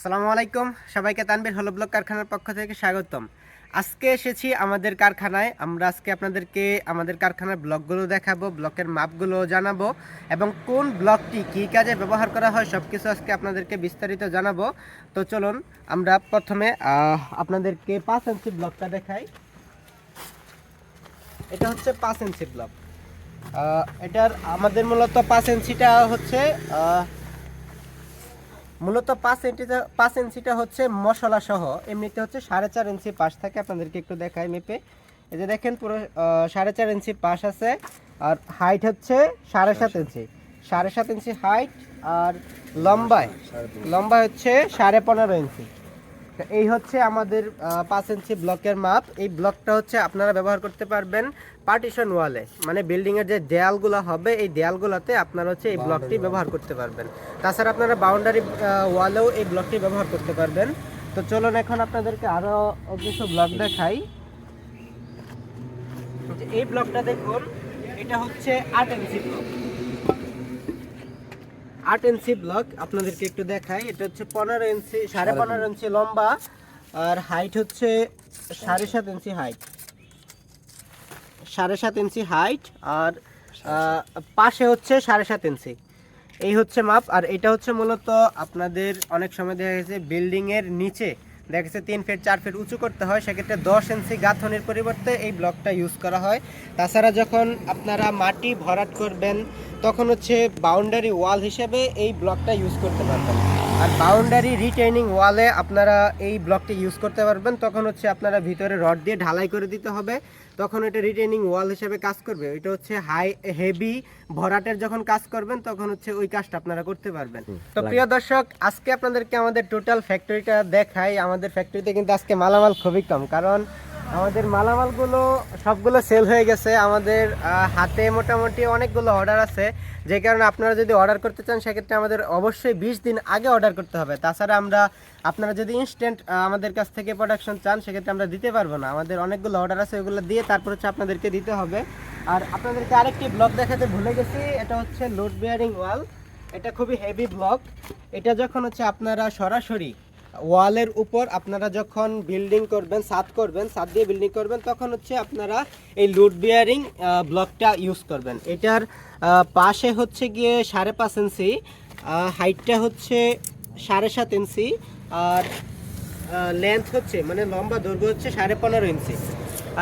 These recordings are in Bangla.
আসসালামু আলাইকুম। সবাইকে তানবীর হলো ব্লক কারখানার পক্ষ থেকে স্বাগতম। আজকে এসেছি আমাদের কারখানায়। আমরা আজকে আপনাদেরকে আমাদের কারখানার ব্লকগুলো দেখাবো, ব্লকের মাপগুলো জানাব এবং কোন ব্লকটি কী কাজে ব্যবহার করা হয় সব কিছু আজকে আপনাদেরকে বিস্তারিত জানাব। তো চলুন, আমরা প্রথমে আপনাদেরকে পাঁচ ইঞ্চি ব্লকটা দেখাই। এটা হচ্ছে পাঁচ ইঞ্চি ব্লক। এটার আমাদের মূলত পাঁচ ইঞ্চিটা হচ্ছে মূলত পাঁচ ইঞ্চিটা পাঁচ ইঞ্চিটা হচ্ছে মশলা সহ, এমনিতে হচ্ছে সাড়ে চার ইঞ্চি পাশ থাকে, আপনাদেরকে একটু দেখায় মেপে এই যে দেখেন পুরো সাড়ে চার ইঞ্চি পাশ আছে, আর হাইট হচ্ছে সাড়ে সাত ইঞ্চি সাড়ে সাত ইঞ্চি হাইট আর লম্বায় লম্বা হচ্ছে সাড়ে পনেরো ইঞ্চি এই হচ্ছে আমাদের পাঁচ ইঞ্চি ব্লকের মাপ। এই ব্লকটা হচ্ছে আপনারা ব্যবহার করতে পারবেন পার্টিশন ওয়ালে মানে বিল্ডিংয়ের যে দেয়ালগুলো হবে এই দেয়ালগুলোতে আপনারা হচ্ছে এই ব্লকটি ব্যবহার করতে পারবেন। তাছাড়া আপনারা বাউন্ডারি ওয়ালেও এই ব্লকটি ব্যবহার করতে পারবেন। তো চলুন এখন আপনাদেরকে আরও কিছু ব্লক দেখাই। এই ব্লকটা দেখুন এটা হচ্ছে আট ইঞ্চি ব্লক। আট ইঞ্চি ব্লক আপনাদেরকে একটু দেখাই। এটা হচ্ছে পনেরো ইঞ্চি সাড়ে পনেরো ইঞ্চি লম্বা আর হাইট হচ্ছে সাড়ে সাত ইঞ্চি হাইট সাড়ে সাত ইঞ্চি হাইট আর পাশে হচ্ছে সাড়ে সাত ইঞ্চি। এই হচ্ছে মাপ আর এটা হচ্ছে মূলত আপনাদের অনেক সময় দেখা গেছে বিল্ডিংয়ের নিচে দেখা তিন ফিট, চার ফিট উঁচু করতে হয়। সেক্ষেত্রে দশ ইঞ্চি গাঁথনির পরিবর্তে এই ব্লকটা ইউজ করা হয়। তাছাড়া যখন আপনারা মাটি ভরাট করবেন, তখন হচ্ছে বাউন্ডারি ওয়াল হিসেবে এই ব্লকটা ইউজ করতে পারবেন। আর বাউন্ডারি রিটেইনিং ওয়ালে আপনারা এই ব্লকটি ইউজ করতে পারবেন। তখন হচ্ছে আপনারা ভিতরে রড দিয়ে ঢালাই করে দিতে হবে। তখন এটা রিটেনিং ওয়াল হিসেবে কাজ করবে। এটা হচ্ছে হাই হেভি ভরাটের যখন কাজ করবেন তখন হচ্ছে ওই কাজটা আপনারা করতে পারবেন। তো প্রিয় দর্শক আজকে আপনাদেরকে আমাদের টোটাল ফ্যাক্টরিটা দেখাই। আমাদের ফ্যাক্টরিতে কিন্তু আজকে মালামাল খুবই কম কারণ আমাদের মালামালগুলো সবগুলো সেল হয়ে গেছে। আমাদের হাতে মোটামুটি অনেকগুলো অর্ডার আছে। যে কারণে আপনারা যদি অর্ডার করতে চান, সেক্ষেত্রে আমাদের অবশ্যই বিশ দিন আগে অর্ডার করতে হবে। তাছাড়া আমরা, আপনারা যদি ইনস্ট্যান্ট আমাদের কাছ থেকে প্রোডাকশন চান, সেক্ষেত্রে আমরা দিতে পারব না। আমাদের অনেকগুলো অর্ডার আছে, ওগুলো দিয়ে তারপর হচ্ছে আপনাদেরকে দিতে হবে। আর আপনাদেরকে আরেকটি ব্লক দেখাতে ভুলে গেছি, এটা হচ্ছে লোড বেয়ারিং ওয়াল এটা খুবই হেভি ব্লক এটা যখন হচ্ছে আপনারা সরাসরি ওয়ালের উপর আপনারা যখন বিল্ডিং করবেন, ছাদ করবেন, ছাদ দিয়ে বিল্ডিং করবেন, তখন হচ্ছে আপনারা এই লুড বিয়ারিং ব্লকটা ইউজ করবেন। এটার পাশে হচ্ছে গিয়ে সাড়ে পাঁচ ইঞ্চি হাইটটা হচ্ছে সাড়ে সাত ইঞ্চি আর লেন্থ হচ্ছে মানে লম্বা দৈর্ঘ্য হচ্ছে সাড়ে পনেরো ইঞ্চি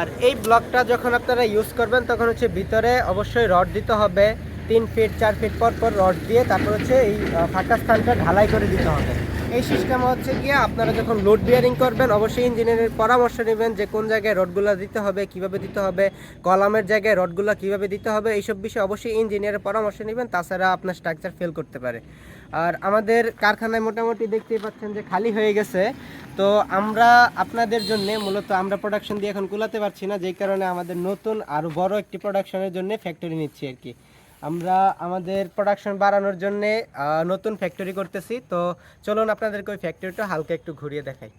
আর এই ব্লকটা যখন আপনারা ইউজ করবেন, তখন হচ্ছে ভিতরে অবশ্যই রড দিতে হবে। তিন ফিট চার ফিট পর পর রড দিয়ে তারপর হচ্ছে এই ফাঁকা স্থানটা ঢালাই করে দিতে হবে। এই সিস্টেম হচ্ছে গিয়ে আপনারা যখন লোড বিয়ারিং করবেন, অবশ্যই ইঞ্জিনিয়ারের পরামর্শ নেবেন যে কোন জায়গায় রডগুলো দিতে হবে, কীভাবে দিতে হবে, কলামের জায়গায় রডগুলো কীভাবে দিতে হবে, এইসব বিষয়ে অবশ্যই ইঞ্জিনিয়ারের পরামর্শ নেবেন, তাছাড়া আপনার স্ট্রাকচার ফেল করতে পারে। আর আমাদের কারখানায় মোটামুটি দেখতেই পাচ্ছেন যে খালি হয়ে গেছে। তো আমরা আপনাদের জন্য মূলত আমরা প্রোডাকশন দিয়ে এখন কুলাতে পারছি না, যেই কারণে আমাদের নতুন আরও বড় একটি প্রোডাকশনের জন্য ফ্যাক্টরি নিচ্ছি আর কি। আমরা আমাদের প্রোডাকশন বাড়ানোর জন্য নতুন ফ্যাক্টরি করতেছি। তো চলুন আপনাদেরকে ওই ফ্যাক্টরিটা হালকা একটু ঘুরিয়ে দেখাই।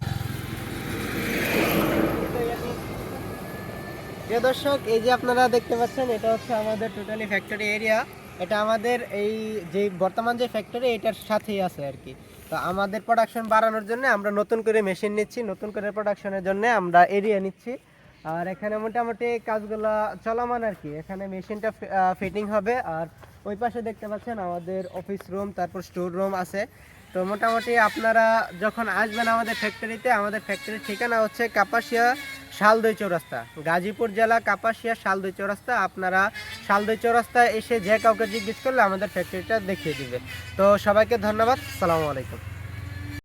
প্রিয় দর্শক, এই যে আপনারা দেখতে পাচ্ছেন, এটা হচ্ছে আমাদের টোটালি ফ্যাক্টরি এরিয়া এটা আমাদের এই যে বর্তমান যে ফ্যাক্টরি এটার সাথেই আছে আর কি। তো আমাদের প্রোডাকশন বাড়ানোর জন্য আমরা নতুন করে মেশিন নিচ্ছি, নতুন করে প্রোডাকশনের জন্য আমরা এরিয়া নিচ্ছি। আর এখানে মোটামুটি কাজগুলো চলমান আর কি। এখানে মেশিনটা ফিটিং হবে। আর ওই পাশে দেখতে পাচ্ছেন আমাদের অফিস রুম তারপর স্টোর রুম আছে। তো মোটামুটি আপনারা যখন আসবেন আমাদের ফ্যাক্টরিতে আমাদের ফ্যাক্টরির ঠিকানা হচ্ছে কাপাসিয়া শালদই চৌরাস্তা। গাজীপুর জেলা কাপাসিয়া শালদই চৌরাস্তা। আপনারা শালদই চৌরাস্তায় এসে যে কাউকে জিজ্ঞেস করলে আমাদের ফ্যাক্টরিটা দেখিয়ে দিবে। তো সবাইকে ধন্যবাদ। সালামু আলাইকুম।